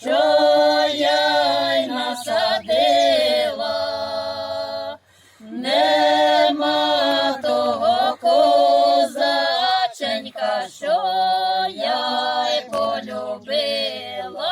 що я й насадила. Нема того козаченька, що я й полюбила.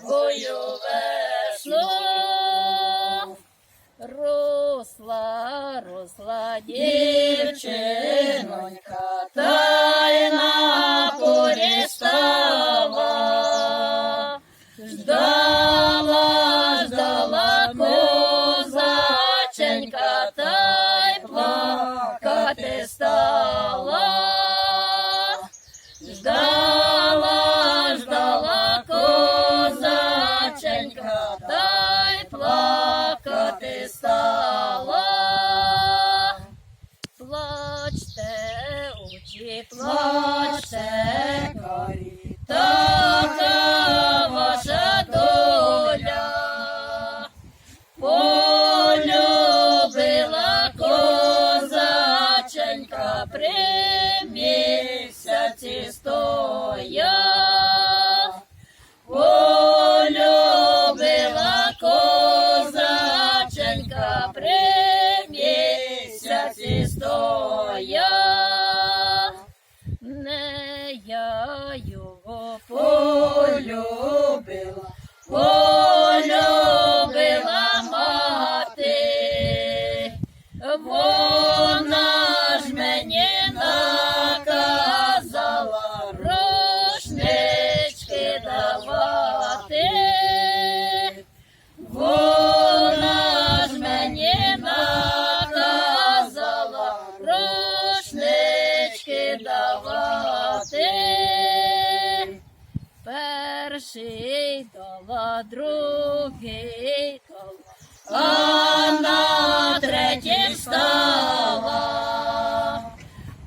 Другою весну. Росла, росла дівчинонька, та та й плакати стала. Плачте, очі, плачте, карі, така полюбила, полюбила мати. Вона ж мені наказала рушнички давати. Перший дала, другий дала, а на третій стала.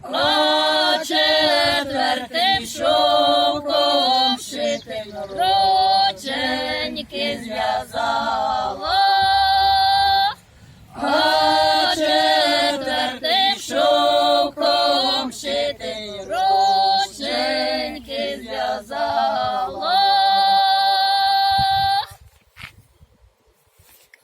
А четвертим шовком шитим рученьки зв'язала.